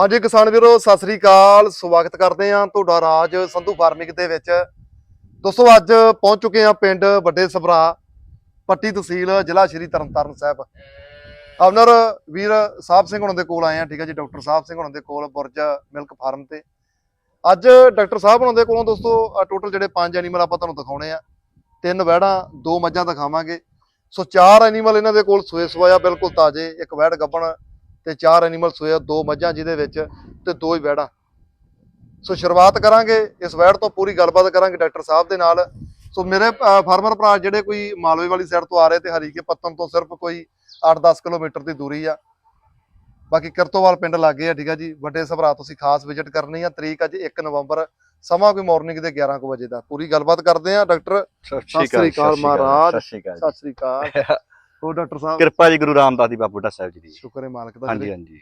ਹਾਂਜੀ ਕਿਸਾਨ ਵੀਰੋ, ਸਤਿ ਸ੍ਰੀ ਅਕਾਲ। ਸਵਾਗਤ ਕਰਦੇ ਹਾਂ ਤੁਹਾਡਾ ਰਾਜ ਸੰਧੂ ਫਾਰਮਿੰਗ ਦੇ ਵਿੱਚ। ਦੋਸਤੋ, ਅੱਜ ਪਹੁੰਚ ਚੁੱਕੇ ਹਾਂ ਪਿੰਡ ਵੱਡੇ ਸਭਰਾ, ਪੱਟੀ ਤਹਿਸੀਲ, ਜ਼ਿਲ੍ਹਾ ਸ਼੍ਰੀ ਤਰਨਤਾਰਨ ਸਾਹਿਬ। ਆਨਰ ਵੀਰ ਸਾਹਿਬ ਸਿੰਘ ਹੁਣਾਂ ਦੇ ਕੋਲ ਆਏ ਆ ਠੀਕ ਹੈ ਜੀ, ਡਾਕਟਰ ਸਾਹਿਬ ਸਿੰਘ ਹੁਣਾਂ ਦੇ ਕੋਲ, ਬੁਰਜ ਮਿਲਕ ਫਾਰਮ ਤੇ। ਅੱਜ ਡਾਕਟਰ ਸਾਹਿਬ ਹੁਣਾਂ ਦੇ ਕੋਲੋਂ ਦੋਸਤੋ ਟੋਟਲ ਜਿਹੜੇ ਪੰਜ ਐਨੀਮਲ ਆਪਾਂ ਤੁਹਾਨੂੰ ਦਿਖਾਉਣੇ ਆ। ਤਿੰਨ ਵਹਿੜਾਂ, ਦੋ ਮੱਝਾਂ ਦਿਖਾਵਾਂਗੇ। ਸੋ ਚਾਰ ਐਨੀਮਲ ਇਹਨਾਂ ਦੇ ਕੋਲ ਸੋਏ ਸੋਇਆ ਬਿਲਕੁਲ ਤਾਜ਼ੇ, ਇੱਕ ਵਹਿੜ ਗੱਬਣ ਤੇ ਚਾਰ ਐਨੀਮਲ ਸੋਇਆ ਦੋ ਮੱਝਾਂ ਜਿਹਦੇ ਵਿੱਚ ਤੇ ਦੋ ਹੀ ਵਹਿੜਾਂ ਸੋ ਸ਼ੁਰੂਆਤ ਕਰਾਂਗੇ ਇਸ ਵਹਿੜ ਤੋਂ ਪੂਰੀ ਗੱਲਬਾਤ ਕਰਾਂਗੇ ਡਾਕਟਰ ਸਾਹਿਬ ਦੇ ਨਾਲ। ਸੋ ਮੇਰੇ ਫਾਰਮਰ ਭਰਾ ਜਿਹੜੇ ਕੋਈ ਮਾਲਵੇ ਵਾਲੀ ਸਾਈਡ ਤੋਂ ਆ ਰਹੇ ਤੇ ਹਰੀਕੇ ਪੱਤਨ ਤੋਂ ਸਿਰਫ ਕੋਈ 8-10 ਕਿਲੋਮੀਟਰ ਦੀ ਦੂਰੀ ਆ। ਬਾਕੀ ਕਰਤੋਵਾਲ ਪਿੰਡ ਲਾਗੇ ਆ ਠੀਕ ਆ ਜੀ? ਵੱਡੇ ਸਭਰਾ ਤੁਸੀਂ ਖਾਸ ਵਿਜ਼ਿਟ ਕਰਨੀ ਆ। ਤਰੀਕ ਅੱਜ 1 ਨਵੰਬਰ ਸਮਾਂ ਕੋਈ ਮਾਰਨਿੰਗ ਦੇ 11 ਕੁ ਵਜੇ ਦਾ। ਪੂਰੀ ਗੱਲਬਾਤ ਕਰਦੇ ਆ ਡਾਕਟਰ। ਸਤਿ ਸ੍ਰੀ ਅਕਾਲ ਮਹਾਰਾਜ। ਸਤਿ ਸ਼੍ਰੀ ਅਕਾਲ। ਹੋਰ ਡਾਕਟਰ ਸਾਹਿਬ ਕਿਰਪਾ ਜੀ ਗੁਰੂ ਰਾਮਦਾਸ ਦੀ ਬਾਬੂ ਡਾ ਸਾਹਿਬ ਜੀ ਦੀ। ਸ਼ੁਕਰ ਹੈ ਮਾਲਕ ਦਾ ਹਾਂਜੀ ਹਾਂਜੀ।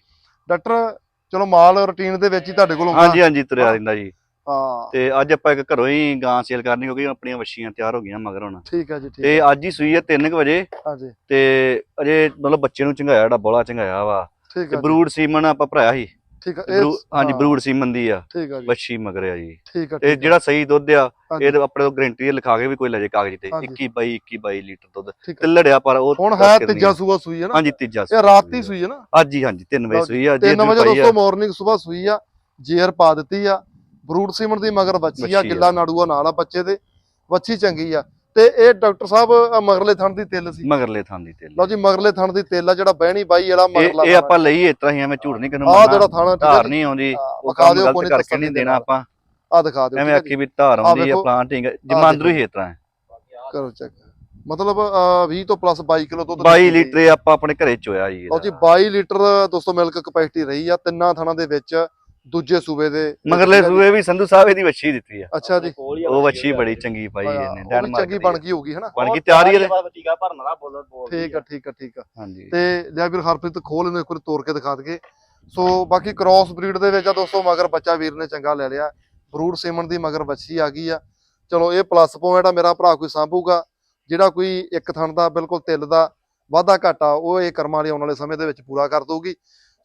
ਡਾਕਟਰ ਚਲੋ ਮਾਲ ਰੁਟੀਨ ਦੇ ਵਿੱਚ ਹੀ ਤੁਹਾਡੇ ਕੋਲ ਹਾਂਜੀ ਹਾਂਜੀ ਤੁਰਿਆ ਰਹਿੰਦਾ ਜੀ। ਹਾਂ। ਤੇ ਅੱਜ ਆਪਾਂ ਇੱਕ ਘਰੋਂ ਹੀ ਗਾਂ ਸੇਲ ਕਰਨੀ ਕਿਉਂਕਿ ਆਪਣੀਆਂ ਵੱਛੀਆਂ ਤਿਆਰ ਹੋ ਗਈਆਂ ਮਗਰ ਹੁਣ। ਠੀਕ ਹੈ ਜੀ ਠੀਕ ਤੇ ਹੈ ਅੱਜ ਹੀ ਸੂਈ ਹੈ 3 ਵਜੇ। ਹਾਂਜੀ। ਤੇ ਅਜੇ ਮਤਲਬ ਬੱਚੇ ਨੂੰ ਚੰਗਾਇਆ ਜਿਹੜਾ ਬੋਲਾ ਚੰਗਾਇਆ ਵਾ। ਠੀਕ ਤੇ ਹੈ ਬਰੂਡ ਸੀਮਨ ਆਪਾਂ ਭਰਾਇਆ ਸੀ। ਠੀਕ ਹੈ ਬਰੂ- ਇਹ ਹਾਂਜੀ ਹਾਂ, ਬਰੂਡ ਸੀਮਨ ਦੀ ਆ। ਠੀਕ ਹੈ ਜੀ। ਵੱਛੀ ਮਗਰ ਆ ਜੀ। ਠੀਕ ਹੈ ਤੇ ਠੀਕ ਜਿਹੜਾ ਸਹੀ ਦੁੱਧ ਆ ਹਾਂਜੀ, ਇਹ ਆਪਣੇ ਕੋਲ ਗਰੰਟੀ ਲਿਖਾ ਕੇ ਵੀ ਕੋਈ ਲੈ ਜੇ ਕਾਗਜ਼ ਤੇ। ਹਾਂਜੀ। 21 22 21 22 ਲੀਟਰ ਦੁੱਧ। ਠੀਕ ਤੇ ਹੈ ਲੜਿਆ ਪਰ ਉਹ ਹੁਣ ਦੱਸ ਹੈ ਕੇ ਤੀਜਾ ਆ। ਸੂਆ ਸੂਈ ਹੈ ਨਾ। ਹਾਂਜੀ ਤੀਜਾ ਇਹ ਰਾਤੀ ਸੂਈ ਹੈ ਨਾ ਅੱਜ ਹੀ ਹਾਂਜੀ 3 ਵਜੇ ਲਓ ਸੂਈ ਆ ਜੇ 3 ਵਜੇ ਆ। ਦੋਸਤੋ ਮਾਰਨਿੰਗ ਸਵੇਰ ਸੂਈ ਆ ਜੇਰ ਪਾ ਦਿੱਤੀ ਆ। ਬਰੂਡ ਸੀਮਨ ਦੀ ਮਗਰ ਬੱਚੀ ਆ ਆ। ਗਿੱਲਾ ਨਾੜੂਆ ਨਾਲ ਆ ਬੱਚੇ ਦੇ। ਬੱਚੀ ਚੰਗੀ ਆ। ਤੇ ਇਹ ਡਾਕਟਰ ਸਾਹਿਬ ਮਗਰਲੇ ਥਣ ਦੀ ਤਿੱਲ ਸੀ ਮਗਰਲੇ ਥਾਂ ਦੀ ਤੇਲ ਲਓ ਜੀ ਮਗਰਲੇ ਥਣ ਦੀ ਤਿੱਲ ਆ ਜਿਹੜਾ ਬਹਿਣੀ ਬਾਈ ਵਾਲਾ ਮਗਰਲਾ ਇਹ ਆਪਾਂ ਲਈ ਇਸ ਤਰ੍ਹਾਂ ਹੀ ਐਵੇਂ ਝੂਠ ਨਹੀਂ ਕਿਨੂੰ ਆ ਜਿਹੜਾ ਥਣ ਧਾਰ ਨਹੀਂ ਆਉਂਦੀ ਉਹ ਵਿਖਾ ਕੰਮ ਦਿਓ ਗਲਤ ਕੋਈ ਕਰਕੇ ਨਹੀਂ ਦੇਣਾ। ਆਪਾਂ ਆ ਦਿਖਾ ਦਿਓ ਐਵੇਂ। ਆਖੀ ਵੀ ਧਾਰ ਆਉਂਦੀ ਵੇਖੋ। ਹੈ ਪਲਾਂਟ ਹੀ ਆਹ ਜਿਵੇਂ ਅੰਦਰੋਂ ਹੀ ਇਸ ਤਰ੍ਹਾਂ ਹੈ। ਕਰੋ ਚੈੱਕ ਮਤਲਬ ਅਹ, 20 ਤੋਂ ਪਲੱਸ 22 ਕਿਲੋ ਦੁੱਧ 22 ਦਿੱਤੀ ਗਈ। ਲੀਟਰ ਆਪਾਂ ਆਪਣੇ ਘਰੇ ਚੋਇਆ ਜੀ ਲਓ ਜੀ ਇਹਦਾ। 22 ਲੀਟਰ ਦੋਸਤੋ ਮਿਲਕ ਕਪੈਸਿਟੀ ਰਹੀ ਆ ਤਿੰਨਾਂ ਥਣਾਂ ਦੇ ਵਿੱਚ ਦੂਜੇ ਸੂਬੇ ਦੇ ਮਗਰਲੇ ਸੂਏ ਵੀ ਸੰਧੂ ਸਾਹਿਬ ਇਹਦੀ ਵੱਛੀ ਦਿੱਤੀ ਆ। ਅੱਛਾ ਜੀ। ਉਹ ਵੱਛੀ ਬੜੀ ਚੰਗੀ ਪਾਈ ਹਾਂ, ਇਹਨੇ ਡੈਨਮਾਰਕ ਚੰਗੀ ਦੀ। ਬਣ। ਗਈ ਹੋਊਗੀ ਹਨਾ? ਬਣ ਗਈ ਤਿਆਰੀ ਇਹਦੇ ਟੀਕਾ ਭਰਨ ਵਾਲਾ ਬੋਲ ਬੋਲ ਠੀਕ ਆ ਠੀਕ ਆ ਠੀਕ ਆ। ਹਾਂਜੀ। ਤੇ ਲਿਆ ਵੀਰ ਹਰਪ੍ਰੀਤ ਖੋਲ ਇਹਨੂੰ ਇੱਕ ਵਾਰ ਤੋੜ ਕੇ ਦਿਖਾ ਦਈਏ। ਸੋ ਬਾਕੀ ਕ੍ਰਾਸ ਬਰੀਡ ਦੇ ਵਿੱਚ ਆ ਦੋਸਤੋ ਮਗਰ ਬੱਚਾ ਵੀਰ ਨੇ ਚੰਗਾ ਲੈ ਲਿਆ। ਬਰੂਡ ਸੀਮਨ ਦੀ ਮਗਰ ਬੱਚੀ ਆ ਗਈ ਆ। ਚਲੋ ਇਹ ਪਲੱਸ ਪੁਆਇੰਟ ਆ ਮੇਰਾ ਭਰਾ ਕੋਈ ਸਾਂਭੂਗਾ। ਜਿਹੜਾ ਕੋਈ ਇੱਕ ਥਣ ਦਾ ਬਿਲਕੁਲ ਤਿੱਲ ਦਾ ਵਾਧਾ ਘਾਟਾ ਉਹ ਇਹ ਕਰਮਾਂ ਵਾਲੀ ਆਉਣ ਵਾਲੇ ਸਮੇਂ ਦੇ ਵਿੱਚ ਪੂਰਾ ਕਰ ਦਊਗੀ।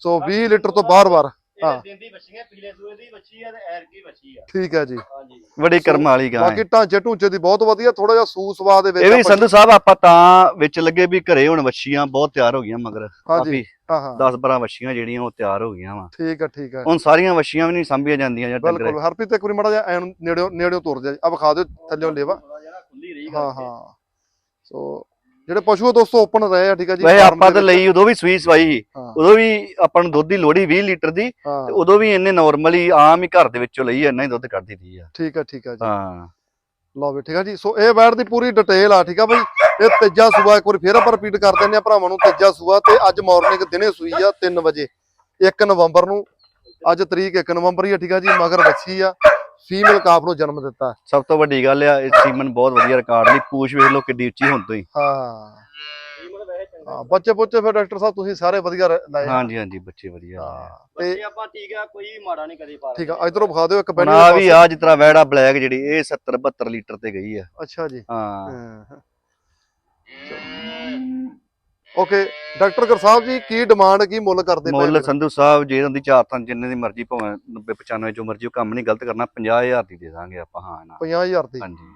ਸੋ 20 ਲੀਟਰ ਤੋਂ ਬਾਰ-ਬਾਰ ਹਾਂ। ਇਹ ਦਿਨ ਦੀ ਵੱਛੀਆਂ ਪੀਲੇ ਸੂਏ ਦੀ ਵੱਛੀ ਆ ਤੇ ਐਰ ਕੀ ਵੱਛੀ ਆ। ਠੀਕ ਹੈ ਜੀ। ਹਾਂਜੀ। ਬੜੀ ਕਰਮ ਵਾਲੀ ਗਾਂ ਬਾਕੀ ਢਾਂਚੇ ਢੂੰਚੇ ਦੀ ਬਹੁਤ ਵਧੀਆ ਥੋੜਾ ਜਿਹਾ ਸੂ ਸਵਾਦ ਦੇ ਵਿੱਚ ਇਹ ਵੀ ਆਪਾਂ- ਸੰਧੂ ਸਾਹਿਬ ਆਪਾਂ ਤਾਂ ਵਿੱਚ ਲੱਗੇ ਵੀ ਘਰੇ ਹੁਣ ਵੱਛੀਆਂ ਬਹੁਤ ਤਿਆਰ ਹੋ ਗਈਆਂ ਮਗਰ ਹਾਂਜੀ ਕਾਫੀ ਹਾਂ ਹਾਂ। 10 12 ਵੱਛੀਆਂ ਜਿਹੜੀਆਂ ਉਹ ਤਿਆਰ ਹੋ ਗਈਆਂ ਵਾ। ਠੀਕ ਹੈ ਠੀਕ ਹੈ ਹੁਣ ਸਾਰੀਆਂ ਵੱਛੀਆਂ ਵੀ ਨਹੀਂ ਸੰਭੀਆਂ ਜਾਂਦੀਆਂ ਜਾਂ ਡੰਗਰ ਬਿਲਕੁਲ। ਹਰਪ੍ਰੀਤ ਇੱਕ ਵਾਰੀ ਮੜਾ ਜਿਹਾ ਐਨ ਨੇੜਿਓ ਨੇੜਿਓ ਤੁਰ ਜਾ। ਆ ਵਿਖਾ ਦਿਓ ਥੱਲਿਓ ਲੇਵਾ। ਜਿਹੜਾ ਖੁੱਲੀ ਰਹੀ ਹਾਂ ਹਾਂ। ਸੋ ਜਿਹੜੇ ਪਸ਼ੂ ਆ ਦੋਸਤੋ ਓਪਨ ਰਹੇ ਆ ਠੀਕ ਆ ਜੀ ਵੈਸੇ ਆਪਾਂ ਤਾਂ। ਲਈ ਉਦੋਂ ਵੀ ਸੂਈ ਸਵਾਈ ਸੀ। ਉਦੋਂ ਵੀ ਆਪਾਂ ਨੂੰ ਦੁੱਧ ਦੀ ਲੋੜੀ 20 ਲੀਟਰ ਦੀ। ਤੇ ਉਦੋਂ ਵੀ ਇਹਨੇ ਨਾਰਮਲੀ ਆਮ ਹੀ ਘਰ ਦੇ ਵਿੱਚੋਂ ਲਈ ਇੰਨਾ ਹੀ ਦੁੱਧ ਕੱਢਦੀ ਦੀ ਆ। ਠੀਕ ਆ ਠੀਕ ਆ ਜੀ। ਹਾਂ। ਲਓ ਵੀ ਠੀਕ ਆ ਜੀ। ਸੋ ਇਹ ਬੈਡ ਦੀ ਪੂਰੀ ਡਿਟੇਲ ਆ ਠੀਕ ਆ ਬਈ। ਇਹ ਤੀਜਾ ਸੂਆ ਇੱਕ ਵਾਰੀ ਫੇਰ ਆਪਾਂ ਰਿਪੀਟ ਕਰ ਦਿੰਦੇ ਆ ਭਰਾਵਾਂ ਨੂੰ ਤੀਜਾ ਸੂਆ। ਤੇ ਅੱਜ ਮਾਰਨਿੰਗ ਦਿਨੇ ਸੂਈ ਆ 3 ਵਜੇ। 1 ਨਵੰਬਰ ਨੂੰ। ਅੱਜ ਤਰੀਕ 1 ਨਵੰਬਰ ਹੀ ਆ ਠੀਕ ਆ ਜੀ ਮਗਰ ਬੱਚੀ ਆ। ਫੀਮੇਲ ਕਾਫ ਨੂੰ ਜਨਮ ਦਿੱਤਾ। ਸਭ ਤੋਂ ਵੱਡੀ ਗੱਲ ਆ ਇਹ ਸੀਮਨ ਬਹੁਤ ਵਧੀਆ ਰਿਕਾਰਡ ਲਈ ਪੂਛ ਵੇਖ ਲਓ ਕਿੱਡੀ ਉੱਚੀ ਹੁਣ ਤੋਂ ਹੀ। ਹਾਂ। ਬੱਚੇ ਪੁੱਚੇ ਫਿਰ ਡਾਕਟਰ ਸਾਹਿਬ ਤੁਸੀਂ ਸਾਰੇ ਵਧੀਆ ਰ- ਲਾਏ। ਆ। ਹਾਂਜੀ ਹਾਂਜੀ ਬੱਚੇ ਵਧੀਆ। ਹਾਂ ਤੇ ਬੱਚੇ ਆਪਾਂ ਟੀਕਾ ਕੋਈ ਮਾੜਾ ਨਹੀਂ ਕਦੇ ਪਾ ਠੀਕ ਆ ਇਧਰੋਂ ਵਿਖਾ ਦਿਓ ਇੱਕ ਬੈਣੀ ਨਾ ਵੀ ਆ ਜਿਸ ਤਰ੍ਹਾਂ ਵੈੜਾ ਬਲੈਕ ਜਿਹੜੀ ਇਹ 70 72 ਲੀਟਰ ਤੇ ਗਈ ਆ। ਅੱਛਾ ਜੀ। ਹਾਂ। ਹਾਂ। ਓਕੇ ਡਾਕਟਰ ਗੁਰਸਾਹਿਬ ਜੀ ਕੀ ਡਿਮਾਂਡ ਕੀ ਮੁੱਲ ਕਰਦੇ ਪਏ ਮੁੱਲ? ਸੰਧੂ ਸਾਹਿਬ ਜੇ ਉਹਦੀ ਚਾਰ ਤਾਂ ਜਿੰਨੇ ਦੀ ਮਰਜ਼ੀ ਭਾਵੇਂ 90 95 ਜੋ ਮਰਜ਼ੀ ਉਹ ਕੰਮ ਨਹੀਂ ਗਲਤ ਕਰਨਾ 50000 ਦੀ ਦੇ ਦਾਂਗੇ ਆਪਾਂ ਹਾਂ ਨਾ। 50000 ਦੀ? ਹਾਂਜੀ।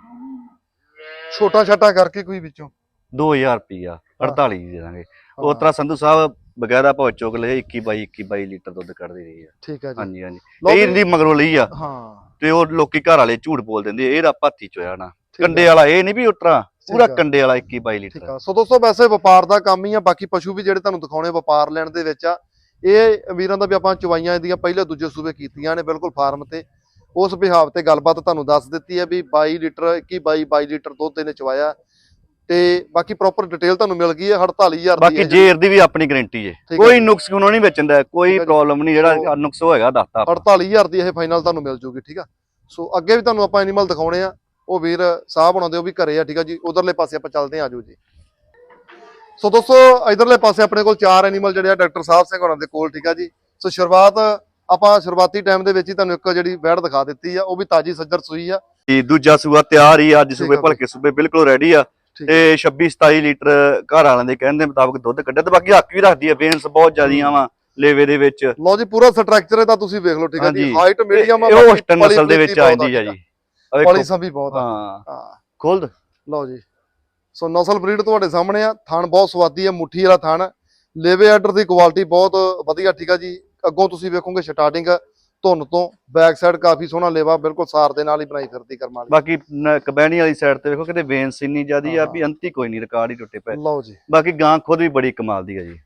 ਛੋਟਾ ਛਾਟਾ ਕਰਕੇ ਕੋਈ ਵਿੱਚੋਂ? 2000 ਰੁਪਿਆ 48 ਦੀ ਦੇ ਦਾਂਗੇ। ਉਹ ਤਰ੍ਹਾਂ ਸੰਧੂ ਸਾਹਿਬ ਬਗੈਰਾ ਭਾਵੇਂ ਚੁੱਕ ਲਏ 21 22 21 22 ਲੀਟਰ ਦੁੱਧ ਕੱਢਦੀ ਰਹੀ ਆ। ਠੀਕ ਹੈ ਜੀ। ਹਾਂਜੀ ਹਾਂਜੀ। ਇਹ ਦੀ ਮਗਰੋਂ ਲਈ ਆ। ਹਾਂ। ਤੇ ਉਹ ਲੋਕੀ ਘਰ ਵਾਲੇ ਝੂਠ ਬੋਲ ਦਿੰਦੇ ਇਹਦਾ ਭਾਤੀ ਚੋਇਆ ਨਾ। ਆ, ਕੰਡੇ ਵਾਲਾ ਇਹ ਨਹੀਂ ਵੀ ਉਤਰਾ ਪੂਰਾ ਠੀਕ ਕੰਡੇ ਵਾਲਾ 21 22 ਠੀਕ ਲੀਟਰ ਆ। ਸੋ ਦੋਸਤੋ ਵੈਸੇ ਵਪਾਰ ਦਾ ਕੰਮ ਹੀ ਆ ਬਾਕੀ ਪਸ਼ੂ ਵੀ ਜਿਹੜੇ ਤੁਹਾਨੂੰ ਦਿਖਾਉਣੇ ਵਪਾਰ ਲੈਣ ਦੇ ਵਿੱਚ ਆ। ਇਹ ਵੀਰਾਂ ਦਾ ਵੀ ਆਪਾਂ ਚਵਾਈਆਂ ਇਹਦੀਆਂ ਪਹਿਲੇ ਦੂਜੇ ਸੂਬੇ ਕੀਤੀਆਂ ਨੇ ਬਿਲਕੁਲ ਫਾਰਮ ਤੇ। ਉਸ ਬਿਹਾਵ ਤੇ ਗੱਲਬਾਤ ਤੁਹਾਨੂੰ ਦੱਸ ਦਿੱਤੀ ਹੈ ਵੀ 22 ਲੀਟਰ 21 22 22 ਲੀਟਰ ਦੁੱਧ ਇਹਨੇ ਚਵਾਇਆ ਤੇ ਬਾਕੀ ਪ੍ਰੋਪਰ ਡਿਟੇਲ ਤੁਹਾਨੂੰ ਮਿਲ ਗਈ ਹੈ 48000 ਦੀ ਬਾਕੀ ਜੇਰ ਦੀ ਵੀ ਆਪਣੀ ਗਾਰੰਟੀ ਹੈ ਠੀਕ ਕੋਈ। ਨੁਕਸ ਕਿਉਂ ਨਹੀਂ ਵੇਚਣ ਦਾ ਕੋਈ ਠੀਕ। ਪ੍ਰੋਬਲਮ ਨਹੀਂ ਜਿਹੜਾ ਨੁਕਸ ਹੋਏਗਾ ਦੱਸਤਾ ਆਪਾਂ। 48000 ਦੀ ਇਹ ਫਾਈਨਲ ਤੁਹਾਨੂੰ ਮਿਲ ਜੂਗੀ ਠੀਕ ਆ। ਸੋ ਅੱਗੇ ਵੀ ਤੁਹਾਨੂੰ ਆਪਾਂ ਐਨੀਮਲ ਦਿਖਾਉਣੇ ਆ। ਉਹ ਵੀਰ ਸਾਹਿਬ ਬਣਾਉਂਦੇ ਉਹ ਵੀ ਘਰੇ ਆ ਠੀਕ ਆ ਜੀ। ਉਧਰਲੇ ਪਾਸੇ ਆਪਾਂ ਚੱਲਦੇ ਆ ਆਜੋ ਜੀ। ਸੋ ਦੋਸਤੋ ਇਧਰਲੇ ਪਾਸੇ ਆਪਣੇ ਕੋਲ ਚਾਰ ਐਨੀਮਲ ਜਿਹੜੇ ਆ ਡਾਕਟਰ ਸਾਹਿਬ ਸਿੰਘ ਹੋਣਾ ਦੇ ਕੋਲ ਠੀਕ ਆ ਜੀ। ਸੋ ਸ਼ੁਰੂਆਤ ਆਪਾਂ ਸ਼ੁਰੂਆਤੀ ਟਾਈਮ ਦੇ ਵਿੱਚ ਹੀ ਤੁਹਾਨੂੰ ਇੱਕ ਜਿਹੜੀ ਵੈੜ ਦਿਖਾ ਦਿੱਤੀ ਆ ਉਹ ਵੀ ਤਾਜੀ ਸੱਜਰ ਸੂਈ ਆ। ਤੇ ਦੂਜਾ ਸੂਆ ਤਿਆਰ ਹੀ ਆ, ਅੱਜ ਸੂਬੇ ਆ ਭਲਕੇ ਸੂਬੇ ਬਿਲਕੁਲ ਰੈਡੀ ਆ। ਤੇ 26 27 ਲੀਟਰ ਘਰ ਵਾਲਿਆਂ ਦੇ ਕਹਿਣ ਦੇ ਮੁਤਾਬਕ ਦੁੱਧ ਕੱਢਿਆ ਤੇ ਬਾਕੀ ਹੱਕ ਵੀ ਰੱਖਦੀ ਆ ਬੇਨਸ ਬਹੁਤ ਜ਼ਿਆਦੀਆਂ ਵਾ ਲੇਵੇ ਦੇ ਵਿੱਚ। ਲਓ ਜੀ ਪੂਰਾ ਸਟਰਕਚਰ ਇਹਦਾ ਤੁਸੀਂ ਵੇਖ ਲਓ ਠੀਕ ਹੈ ਜੀ। ਹਾਈਟ ਮੀਡੀਅਮ ਆ ਇਹ ਬਾਕੀ ਹੋਸਟਨ ਨਸਲ ਦੇ ਵਿੱਚ ਆ ਜਾਂਦੀ ਆ। ਜੀ। ਆ ਵੇਖੋ। ਪਲੀ ਸੰਭੀ ਬਹੁਤ ਆ। ਹਾਂ। ਹਾਂ। ਖੋਲ ਦੇ। ਲਓ ਜੀ। ਸੋ ਨਸਲ ਬਰੀਡ ਤੁਹਾਡੇ ਸਾਹਮਣੇ ਆ। ਥਣ ਬਹੁਤ ਸਵਾਦੀ ਆ ਮੁੱਠੀ ਵਾਲਾ ਥਣ। ਲੇਵੇ ਆਰਡਰ ਦੀ ਕੁਆਲਿਟੀ ਬਹੁਤ ਵਧੀਆ ਠੀਕ ਆ ਜੀ। ਅੱਗੋਂ ਤੁਸੀਂ ਵੇਖੋਗੇ ਸਟਾਰਟਿੰਗ ਧੁੰਨ ਤੋਂ ਬੈਕ ਸਾਈਡ ਕਾਫੀ ਸੋਹਣਾ ਲੇਵਾ ਬਿਲਕੁਲ ਸਾਰ ਦੇ ਨਾਲ ਹੀ ਬਣਾਈ ਫਿਰਦੀ ਕਰਮ ਵਾਲੀ। ਬਾਕੀ ਨ- ਕਬੈਣੀ ਵਾਲੀ ਸਾਈਡ ਤੇ ਵੇਖੋ ਕਿਤੇ ਵੇਨਸ ਇੰਨੀ ਜ਼ਿਆਦੀ ਆ ਹਾਂ। ਵੀ ਅੰਤੀ ਕੋਈ ਨਹੀਂ ਰਿਕਾਰਡ ਹੀ ਟੁੱਟੇ ਪਏ। ਲਓ ਜੀ। ਬਾਕੀ ਗਾਂ ਖੁਦ ਵੀ ਬੜੀ ਕਮਾਲ ਦੀ ਆ ਜੀ।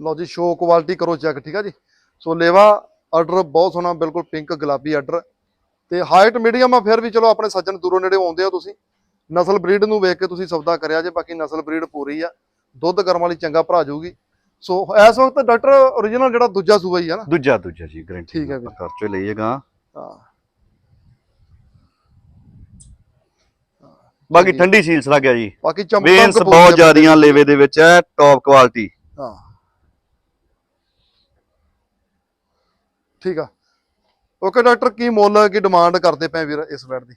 ਲਓ ਜੀ ਸ਼ੋ ਕੁਆਲਿਟੀ ਕਰੋ ਚੈੱਕ ਠੀਕ ਆ ਜੀ। ਸੋ ਲੇਵਾ ਆਰਡਰ ਬਹੁਤ ਸੋਹਣਾ ਬਿਲਕੁਲ ਪਿੰਕ ਗੁਲਾਬੀ ਆਰਡਰ ਤੇ ਹਾਈਟ ਮੀਡੀਅਮ ਆ ਫਿਰ ਵੀ ਚਲੋ ਆਪਣੇ ਸੱਜਣ ਦੂਰੋਂ ਨੇੜੇ ਆਉਂਦੇ ਆ ਤੁਸੀਂ। ਨਸਲ ਬਰੀਡ ਨੂੰ ਵੇਖ ਕੇ ਤੁਸੀਂ ਸੌਦਾ ਕਰਿਆ ਜੇ ਬਾਕੀ ਨਸਲ ਬਰੀਡ ਪੂਰੀ ਆ। ਦੁੱਧ ਕਰਮ ਵਾਲੀ ਚੰਗਾ ਭਰਾ ਜਾਊਗੀ। ਸੋ ਇਸ ਵਕਤ ਡਾਕਟਰ origignal ਜਿਹੜਾ ਦੂਜਾ ਸੂਆ ਹੀ ਆ ਨਾ। ਦੂਜਾ ਦੂਜਾ ਜੀ ਗਰੰਟੀ ਠੀਕ ਹੈ ਵੀਰ। ਘਰ ਚੋਂ ਲਈਏ ਗਾਂ ਹਾਂ। ਬਾਕੀ। ਠੰਡੀ ਸੀਲਸ ਲੱਗ ਗਿਆ ਜੀ। ਬਾਕੀ ਕਪੂਰ ਬਹੁਤ ਜ਼ਿਆਦੀਆਂ ਲੇਵੇ ਦੇ ਵਿੱਚ ਹੈ ਟੌਪ ਕੁਆਲਿਟੀ ਹਾਂ। ਠੀਕ ਆ। ਓਕੇ ਡਾਕਟਰ ਕੀ ਮੁੱਲ ਕੀ ਡਿਮਾਂਡ ਕਰਦੇ ਪਏ ਵੀਰ ਇਸ ਬੈਡ ਦੀ?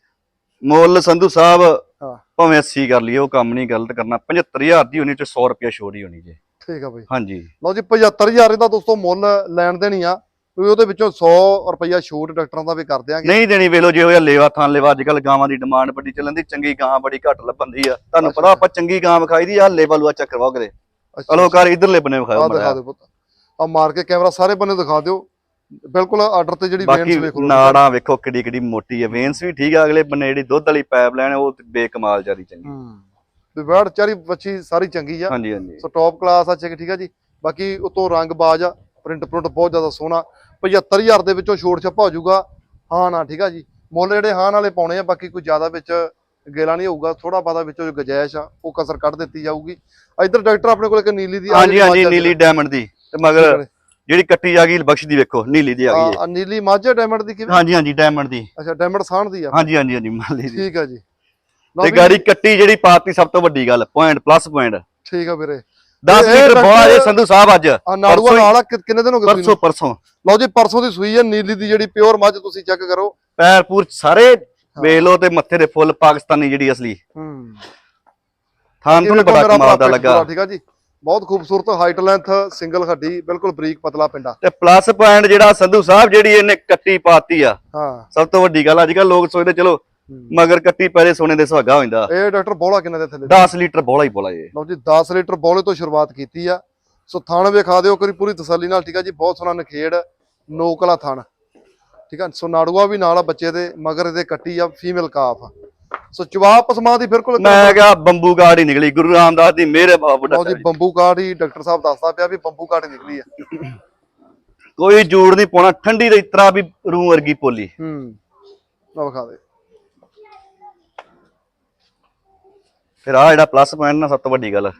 ਮੁੱਲ ਸੰਧੂ ਸਾਹਿਬ ਹਾਂ। ਭਾਵੇਂ 80 ਕਰ ਲਈਏ ਉਹ ਕੰਮ ਨਹੀਂ ਗਲਤ ਕਰਨਾ। 75000 ਦੀ ਹੋਣੀ ਤੇ 100 ਰੁਪਿਆ ਛੋੜ ਹੀ ਹੋਣੀ ਜੀ। ਠੀਕ ਆ ਬਈ। ਹਾਂਜੀ। ਲਓ ਜੀ 75000 ਇਹਦਾ ਦੋਸਤੋ ਮੁੱਲ ਲੈਣ ਦੇਣੀ ਆ। ਕੋਈ ਉਹਦੇ ਵਿੱਚੋਂ 100 ਰੁਪਈਆ ਛੂਟ ਡਾਕਟਰਾਂ ਦਾ ਵੀ ਕਰ ਦਿਆਂਗੇ। ਨਹੀਂ ਦੇਣੀ ਵੇਲੋ ਜੇ ਹੋਇਆ ਲੇਵਾ ਥਾਂ ਲੇਵਾ ਅੱਜ ਕੱਲ ਗਾਵਾਂ ਦੀ ਡਿਮਾਂਡ ਬੜੀ ਚੱਲਣ ਦੀ ਚੰਗੀ ਗਾਂ ਬੜੀ ਘੱਟ ਲੱਭੰਦੀ ਆ। ਤੁਹਾਨੂੰ। ਪਤਾ ਆਪਾਂ ਚੰਗੀ ਗਾਂ ਵਿਖਾਈ ਦੀ ਆ ਲੇਵਾ ਲੂਆ ਚੱਕ ਕਰਵਾਓ ਕਰੇ ਅੱਛਾ, ਚਲੋ ਕਰ ਇਧਰਲੇ ਬੰਨੇ ਵਿਖਾਓ ਆਹ ਦਿਖਾ ਮਾੜਾ ਦਿਓ ਪੁੱਤ। ਆ ਮਾਰ ਕੇ ਕੈਮਰਾ ਸਾਰੇ ਬੰਨੇ ਦਿਖਾ ਦਿਓ। ਬਿਲਕੁਲ ਆਰਡਰ ਤੇ ਜਿਹੜੀ ਵੇਨਸ ਵੇਖ ਨਾੜਾਂ ਵੇਖੋ ਕਿੱਡੀ ਕਿੱਡੀ ਮੋਟੀ ਹੈ ਵੇਨਸ ਵੀ ਠੀਕ ਆ ਅਗਲੇ ਬੰਨੇ ਜਿਹੜੀ ਦੁੱਧ ਵਾਲੀ ਪਾਈਪ ਲਾਈਨ ਉਹ ਤੇ ਬੇਕਮਾਲ ਜਿਆਦੀ ਚੰਗੀ। ਹੂੰ। ਵੀ ਬੈਡ ਚਾਰੀ ਬੱਚੀ ਸਾਰੀ ਚੰਗੀ ਆ। ਹਾਂਜੀ ਹਾਂਜੀ। ਸੋ ਟੌਪ ਕਲਾਸ ਆ ਚੈੱਕ ਠੀਕ ਆ ਜੀ। ਬਾਕੀ ਉਤੋਂ ਰੰਗ ਬਾਜ ਆ ਪ੍ਰਿੰਟ ਪ੍ਰਿੰਟ ਬਹੁਤ ਜ਼ਿਆਦਾ ਸੋਹਣਾ। 75000 ਦੇ ਵਿੱਚੋਂ ਛੋੜ ਛੱਪਾ ਹੋ ਜਾਊਗਾ। ਹਾਂ ਨਾ ਠੀਕ ਆ ਜੀ। ਮੁੱਲ ਜਿਹੜੇ ਹਾਂ ਵਾਲੇ ਪਾਉਣੇ ਆ ਬਾਕੀ ਕੋਈ ਜ਼ਿਆਦਾ ਵਿੱਚ ਗੇਲਾ ਨਹੀਂ ਹੋਊਗਾ। ਥੋੜਾ ਬਾਦਾ ਵਿੱਚੋਂ ਜੋ ਗਜਾਇਸ਼ ਆ ਉਹ ਕਸਰ ਕੱਢ ਦਿੱਤੀ ਜਾਊਗੀ। ਇੱਧਰ ਡਾਕਟਰ ਆਪਣੇ ਕੋਲ ਇੱਕ ਨੀਲੀ ਦੀ ਹਾਂਜੀ ਹਾਂਜੀ ਨੀਲੀ ਡਾਇਮੰਡ ਦੀ। ਤੇ ਮਗਰ ਜਿਹੜੀ ਕੱਟੀ ਆ ਗਈ ਬਖਸ਼ ਦੀ ਵੇਖੋ ਨੀਲੀ ਦੀ ਆ ਗਈ ਆ ਨੀਲੀ ਮੱਝ ਡਾਇਮੰਡ ਦੀ ਹੈ ਕਿਵੇਂ? ਹਾਂਜੀ ਹਾਂਜੀ ਡਾਇਮੰਡ ਦੀ। ਅੱਛਾ ਡਾਇਮੰਡ ਸਾਣ ਦੀ ਆ। ਹਾਂਜੀ ਹਾਂਜੀ ਹਾਂਜੀ ਮਾਲੀ ਦੀ। ਠੀਕ ਆ ਜੀ। ਤੇ ਗਾੜੀ ਕੱਟੀ ਜਿਹੜੀ ਪਾਤੀ ਸਭ ਤੋਂ ਵੱਡੀ ਗੱਲ ਪੁਆਇੰਟ ਪਲੱਸ ਪੁਆਇੰਟ ਠੀਕ ਆ ਵੀਰੇ। 10 ਇਹ ਲੀਟਰ ਬੋਲਾ ਇਹ ਸੰਧੂ ਸਾਹਿਬ ਅੱਜ। ਨਾੜੂਆ ਪਰਸੋਂ ਹੀ- ਨਾਲ ਕਿੰਨੇ ਦਿਨ ਹੋ ਗਏ ਪਰਸੋਂ ਪਰਸੋਂ? ਲਓ ਜੀ ਪਰਸੋਂ ਦੀ ਸੂਈ ਆ ਨੀਲੀ ਦੀ ਜਿਹੜੀ ਪਿਓਰ ਮੱਝ ਤੁਸੀਂ ਚੈੱਕ ਕਰੋ। ਪੈਰ ਪੂਰ ਸਾਰੇ ਵੇਖ ਲਓ ਤੇ ਮੱਥੇ ਦੇ ਫੁੱਲ ਪਾਕਿਸਤਾਨੀ ਜਿਹੜੀ ਅਸਲੀ। ਹੂੰ। ਥਾਂ ਤੁਹਾਨੂੰ ਬੜਾ ਕਮਾਲ ਦਾ ਲੱਗਾ। ਠੀਕ ਆ ਜੀ। ਬਹੁਤ ਖੂਬਸੂਰਤ ਹਾਈਟ ਲੈਂਥ ਸਿੰਗਲ ਹੱਡੀ ਬਿਲਕੁਲ ਬਰੀਕ ਪਤਲਾ ਪਿੰਡਾ। ਤੇ ਪਲੱਸ ਪੁਆਇੰਟ ਜਿਹੜਾ ਸੰਧੂ ਸਾਹਿਬ ਜਿਹੜੀ ਇਹਨੇ ਕੱਟੀ ਪਾਤੀ ਆ ਹਾਂ। ਸਭ ਤੋਂ ਵੱਡੀ ਗੱਲ ਅੱਜ ਕੱਲ ਲੋਕ ਸੋਚਦੇ ਚਲੋ ਮਗਰ ਕੱਟੀ ਪਹਿਲੇ ਸੋਨੇ ਦੇ ਸੁਹਾਗਾ ਹੋ ਜਾਂਦਾ ਇਹ ਡਾਕਟਰ ਬੋਲਾ ਕਿੰਨੇ ਦੇ ਥੱਲੇ? 10 ਲੀਟਰ ਬੋਲਾ ਹੀ ਬੋਲਾ ਇਹ। ਲਓ ਜੀ 10 ਲੀਟਰ ਬੋਲੇ ਤੋਂ ਸ਼ੁਰੂਆਤ ਕੀਤੀ ਆ। ਸੋ ਥਣ ਵਿਖਾ ਦਿਓ ਕਰੀ ਪੂਰੀ ਤਸੱਲੀ ਨਾਲ ਠੀਕ ਆ ਜੀ ਬਹੁਤ ਸੋਹਣਾ ਨਖੇੜ ਨੋਕਲਾ ਥਣ। ਠੀਕ ਆ ਸੋ ਨਾੜੂਆ ਵੀ ਨਾਲ ਆ ਬੱਚੇ ਦੇ ਮਗਰ ਇਹਦੇ ਕੱਟੀ ਆ ਫੀਮੇਲ ਕਾਫ ਸੋ ਜਵਾਬ ਪਸਮਾ ਦੀ ਬਿਲਕੁਲ ਮੈਂ ਕਿਹਾ ਬੰਬੂ ਗਾੜ ਹੀ ਨਿਕਲੀ ਗੁਰੂ ਰਾਮਦਾਸ ਦੀ ਮੇਰੇ ਬਾਪ ਲਓ ਜੀ ਬੰਬੂ ਕਾਰਡ ਹੀ ਡਾਕਟਰ ਸਾਹਿਬ ਦੱਸਦਾ ਪਿਆ ਵੀ ਬੰਬੂ ਕਾਰਡ ਨਿਕਲੀ ਆ। ਕੋਈ ਜੂੜ ਨਹੀਂ ਪਾਉਣਾ ਠੰਡੀ ਦੇ ਇਤਰਾ ਵੀ ਰੂਹ ਵਰਗੀ ਪੋਲੀ। ਹੂੰ ਲਓ ਵਿਖਾ ਦੇ। ਫਿਰ ਆ ਜਿਹੜਾ ਪਲੱਸ ਪੁਆਇੰਟ ਨਾ ਸਭ ਤੋਂ ਵੱਡੀ ਗੱਲ।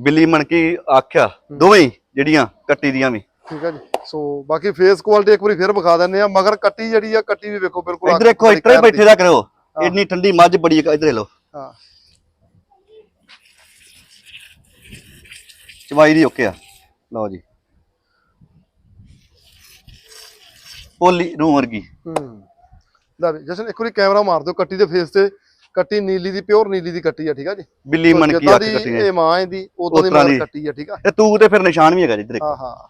ਬਿੱਲੀ ਮਣਕੀ ਆਖਿਆ ਦੋਵੇਂ ਜਿਹੜੀਆਂ ਕੱਟੀ ਦੀਆਂ ਵੀ। ਠੀਕ ਹੈ ਜੀ। ਸੋ ਬਾਕੀ ਫੇਸ ਕੁਆਲਿਟੀ ਇੱਕ ਵਾਰੀ ਫਿਰ ਵਿਖਾ ਦਿੰਦੇ ਆ ਮਗਰ ਕੱਟੀ ਜਿਹੜੀ ਆ ਕੱਟੀ ਵੀ ਵੇਖੋ ਬਿਲਕੁਲ ਇੱਧਰ ਦੇਖੋ ਇਤਰਾ ਹੀ ਬੈਠੇ ਦਾ ਕਰੋ। ਇੰਨੀ ਠੰਡੀ ਮੱਝ ਬੜੀ ਇੱਧਰ ਲੋ ਹਾਂ। ਚਵਾਈ ਦੀ ਓਕੇ ਆ। ਲਓ ਜੀ। ਪੋਲੀ ਰੂਹ ਵਰਗੀ। ਹੂੰ। ਲੈ ਜਸ਼ਨ ਇੱਕ ਵਾਰੀ ਕੈਮਰਾ ਮਾਰ ਦਿਓ ਕੱਟੀ ਦੇ ਫੇਸ ਤੇ। ਕੱਟੀ ਨੀਲੀ ਦੀ ਪਿਓਰ ਨੀਲੀ ਦੀ ਕੱਟੀ ਆ ਠੀਕ ਆ ਜੀ? ਬਿੱਲੀ ਜਿੱਦਾਂ ਅੱਖ ਦੀ ਕੱਟੀ ਨੇ ਇਹ ਮਾਂ ਇਹਦੀ ਉਦੋਂ ਦੀ ਦੀ। ਕੱਟੀ ਆ ਠੀਕ ਆ? ਤੇ ਤੂੰ ਤੇ ਫਿਰ ਨਿਸ਼ਾਨ ਵੀ ਹੈਗਾ ਜੀ ਇੱਧਰ ਦੇਖੋ। ਹਾਂ ਹਾਂ।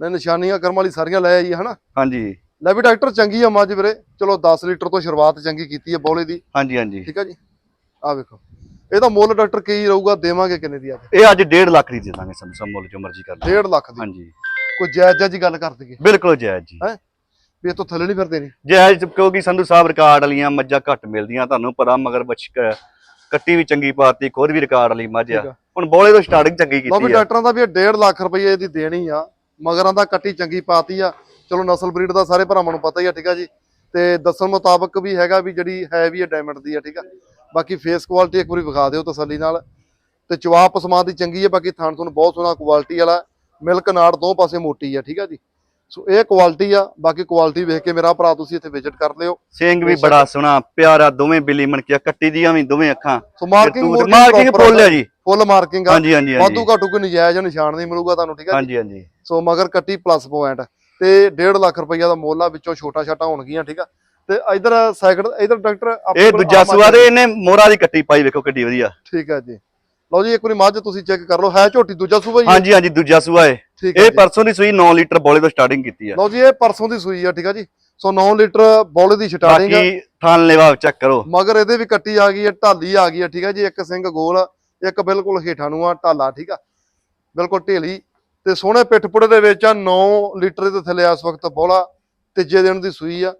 ਨੇ ਨਿਸ਼ਾਨੀਆਂ ਕਰਮ ਵਾਲੀ ਸਾਰੀਆਂ ਲੈ ਆਈ ਹਨਾ? ਹਾਂਜੀ। ਲੈ ਵੀ ਡਾਕਟਰ ਚੰਗੀ ਆ ਮੱਝ ਵੀਰੇ। ਚਲੋ 10 ਲੀਟਰ ਤੋਂ ਸ਼ੁਰੂਆਤ ਚੰਗੀ ਕੀਤੀ ਆ ਬੋਲੇ ਦੀ। ਹਾਂਜੀ ਹਾਂਜੀ। ਠੀਕ ਆ ਜੀ? ਆ ਵੇਖੋ। ਇਹਦਾ ਮੁੱਲ ਡਾਕਟਰ ਕੀ ਰਹੂਗਾ ਦੇਵਾਂਗੇ ਕਿੰਨੇ ਦੀ ਇਹ ਅੱਜ 1.5 ਲੱਖ ਦੀ ਦੇ ਦਾਂਗੇ ਸਾਨੂੰ ਸਭ ਮੁੱਲ ਜੋ ਮਰਜ਼ੀ ਕਰ ਲਓ 1.5 ਲੱਖ ਦੀ? ਹਾਂਜੀ। ਕੋਈ ਜਾਇਜ਼ ਜਾਇਜ਼ ਗੱਲ ਕਰ ਦਈਏ? ਬਿਲਕੁਲ ਜਾਇਜ਼ ਜੀ। ਹੈ? ਵੀ ਇਹ ਤੋਂ ਥੱਲੇ ਨਹੀਂ ਫਿਰਦੇ ਨਹੀਂ ਜਾਇਜ਼ ਕਿਉਂਕਿ ਸੰਧੂ ਸਾਹਿਬ ਰਿਕਾਰਡ ਵਾਲੀਆਂ ਮੱਝਾਂ ਘੱਟ ਮਿਲਦੀਆਂ ਤੁਹਾਨੂੰ ਪਤਾ ਮਗਰ ਬੱਚ ਕੱਟੀ ਵੀ ਚੰਗੀ ਪਾਤੀ ਖੁਦ ਵੀ ਰਿਕਾਰਡ ਵਾਲੀ ਮੱਝ ਆ। ਹੁਣ ਬੋਲੇ ਤੋਂ ਸਟਾਰਟਿੰਗ ਚੰਗੀ ਕੀਤੀ ਆ। ਡਾਕਟਰਾਂ ਦਾ ਵੀ 1.5 ਲੱਖ ਰੁਪਏ ਦੀ ਦੇਣੀ ਆ। ਮਗਰਾਂ ਦਾ ਕੱਟੀ ਚੰਗੀ ਪਾਤੀ ਆ। ਚਲੋ ਨਸਲ ਬਰੀਡ ਦਾ ਸਾਰੇ ਭਰਾਵਾਂ ਨੂੰ ਪਤਾ ਹੀ ਆ ਠੀਕ ਆ ਜੀ। ਤੇ ਦੱਸਣ ਮੁਤਾਬਕ ਵੀ ਹੈਗਾ ਵੀ ਜਿਹੜੀ ਹੈ ਵੀ ਇਹ ਡਾਇਮੰਡ ਦੀ ਆ ਠੀਕ ਆ। ਬਾਕੀ ਫੇਸ ਕੁਆਲਿਟੀ ਇੱਕ ਵਾਰੀ ਵਿਖਾ ਦਿਓ ਤਸੱਲੀ ਨਾਲ। ਤੇ ਜਵਾਬ ਪਸਮਾ ਦੀ ਚੰਗੀ ਆ ਬਾਕੀ ਥਣ ਤੁਹਾਨੂੰ ਬਹੁਤ ਸੋਹਣਾ ਕੁਆਲਿਟੀ ਵਾਲਾ। ਮਿਲਕ ਨਾੜ ਦੋ ਪਾਸੇ ਮੋਟੀ ਆ ਠੀਕ ਆ ਜੀ। ਸੋ ਇਹ ਕੁਆਲਿਟੀ ਆ ਬਾਕੀ ਕੁਆਲਿਟੀ ਵੇਖ ਕੇ ਮੇਰਾ ਭਰਾ ਤੁਸੀਂ ਇੱਥੇ ਵਿਜ਼ਿਟ ਕਰ ਲਿਓ। ਸਿੰਘ ਵੀ ਬੜਾ ਸੋਹਣਾ ਪਿਆਰਾ ਦੋਵੇਂ ਬਿੱਲੀ ਮਣਕੀਆਂ ਕੱਟੀ ਦੀਆਂ ਵੀ ਦੋਵੇਂ ਅੱਖਾਂ। ਸੋ ਮਾਰਕਿੰਗ ਮਾਰਕਿੰਗ ਫੁੱਲ ਹੈ ਜੀ। ਫੁੱਲ ਮਾਰਕਿੰਗ ਆ। ਹਾਂਜੀ ਹਾਂਜੀ ਵਾਧੂ ਘਾਟੂ ਕੋਈ ਨਜਾਇਜ਼ ਨਿਸ਼ਾਨ ਨਹੀਂ ਮਿਲੂਗਾ ਤੁਹਾਨੂੰ ਠੀਕ ਆ ਜੀ। ਹਾਂਜੀ ਹਾਂਜੀ। ਸੋ ਮਗਰ ਕੱਟੀ ਪਲੱਸ ਪੁਆਇੰਟ ਤੇ 1.5 ਲੱਖ ਰੁਪਈਆ ਦਾ ਮੁੱਲ ਆ ਵਿੱਚੋਂ ਛੋਟਾ ਛਾਟਾ ਹੋਣਗੀਆਂ ਠੀਕ ਆ? ਤੇ ਇਧਰ ਸਾਈਕਲ ਇਧਰ ਡਾਕਟਰ ਇਹ ਦੂਜਾ ਸੂਆ ਦੇ ਇਹਨੇ ਮੋਹਰਾ ਦੀ ਕੱਟੀ ਪਾਈ ਵੇਖੋ ਕਿੱਡੀ ਵਧੀਆ। ਠੀਕ ਆ ਜੀ। ਲਓ ਜੀ ਇੱਕ ਵਾਰੀ ਮੱਝ ਤੁਸੀਂ ਚੈੱਕ ਕਰ ਲਓ ਹੈ ਝੋਟੀ ਦੂਜਾ ਸੂਬਾ ਹੀ? ਹਾਂਜੀ ਹਾਂਜੀ ਦੂਜਾ ਸੂਆ ਹੈ। ਇਹ। ਪਰਸੋਂ ਦੀ ਸੂਈ 9 ਲੀਟਰ ਬੋਲੇ ਤੋਂ ਸਟਾਰਟਿੰਗ ਕੀਤੀ ਆ। ਲਓ ਜੀ ਇਹ ਪਰਸੋਂ ਦੀ ਸੂਈ ਆ ਠੀਕ ਆ ਜੀ। ਸੋ 9 ਲੀਟਰ ਬੌਲੇ ਦੀ ਸਟਾਰਟਿੰਗ ਆ। ਬਾਕੀ ਥਾਨ ਲੈਵਾ ਚੈੱਕ ਕਰੋ। ਮਗਰ ਇਹਦੇ ਵੀ ਕੱਟੀ ਆ ਗਈ ਹੈ ਢਾਲੀ ਆ ਗਈ ਹੈ ਠੀਕ ਆ ਜੀ। ਇੱਕ ਸਿੰਘ ਗੋਲ ਇੱਕ ਬਿਲਕੁਲ ਹੇਠਾਂ ਨੂੰ ਆ ਢਾਲਾ ਠੀਕ ਆ। ਬਿਲਕੁਲ ਢੇਲੀ। ਤੇ ਸੋਹਣੇ ਪਿੱਠ ਪੁੜੇ ਦੇ ਵਿੱਚ ਆ 9 ਲੀਟਰ ਦੇ ਥੱਲੇ ਇਸ ਵਕਤ ਬੋਲਾ ਤੀਜੇ ਦਿਨ ਦੀ ਸੂਈ ਆ।